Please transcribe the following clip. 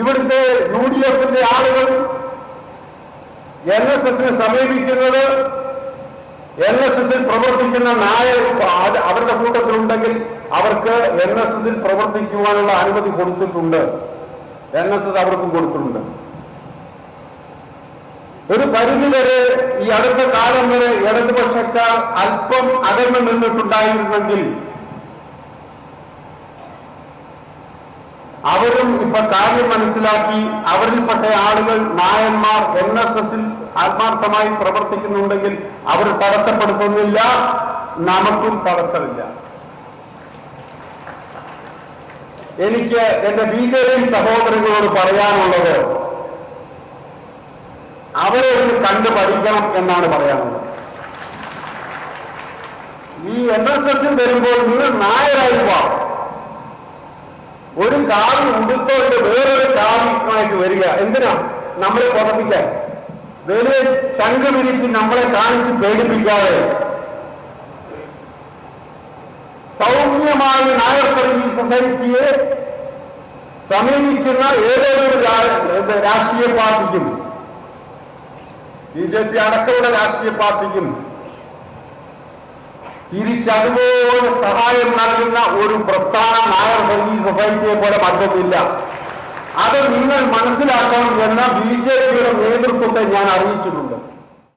ഇവിടുത്തെ U D എഫിന്റെ ആളുകൾ എൻ എസ് എസിനെ സമീപിക്കുന്നത് എൻ എസ് എസിൽ പ്രവർത്തിക്കുന്ന അത് അവരുടെ കൂട്ടത്തിലുണ്ടെങ്കിൽ അവർക്ക് എൻ എസ് എസിൽ പ്രവർത്തിക്കുവാനുള്ള അനുമതി കൊടുത്തിട്ടുണ്ട്. എൻ എസ് എസ് അവർക്കും കൊടുത്തിട്ടുണ്ട്. ഒരു പരിധി വരെ ഈ അടുത്ത കാലം വരെ ഇടതുപക്ഷക്കാർ അല്പം അകന്നു നിന്നിട്ടുണ്ടായിരുന്നെങ്കിൽ അവരും ഇപ്പൊ കാര്യം മനസ്സിലാക്കി അവരിൽപ്പെട്ട ആളുകൾ നായന്മാർ എൻ എസ് എസിൽ ആത്മാർത്ഥമായി പ്രവർത്തിക്കുന്നുണ്ടെങ്കിൽ അവർ തടസ്സപ്പെടുത്തുന്നില്ല നമുക്കും തടസ്സമില്ല. എനിക്ക് എന്റെ ബി ജെ പി സഹോദരങ്ങളോട് പറയാനുള്ളത് അവരെ ഒന്ന് കണ്ടു പഠിക്കണം എന്നാണ് പറയാനുള്ളത്. ഈ എൻ എസ് എസിൽ വരുമ്പോൾ നിങ്ങൾ നായരായി ഒരു കാവി ഉടുത്തോണ്ട് വേറൊരു കാവിമായിട്ട് വരിക. എന്തിനാ? നമ്മളെ പുറപ്പിക്കാൻ വെറുതെ ചങ്ക് വിരിച്ച് നമ്മളെ കാണിച്ച് പേടിപ്പിക്കാതെ. സൗമ്യമായി നായർ സർവീസ് സൊസൈറ്റിയെ സമീപിക്കുന്ന ഏതൊരു രാഷ്ട്രീയ പാർട്ടിക്കും ബി ജെ പി അടക്കമുള്ള രാഷ്ട്രീയ പാർട്ടിക്കും തിരിച്ചതുപോലെ സഹായം നൽകുന്ന ഒരു പ്രസ്ഥാനം നായർ ഈ സൊസൈറ്റിയെ പോലെ മറ്റൊന്നില്ല അത് നിങ്ങൾ മനസ്സിലാക്കണം എന്ന ബി ജെ പിയുടെ നേതൃത്വത്തെ ഞാൻ അറിയിച്ചിട്ടുണ്ട്.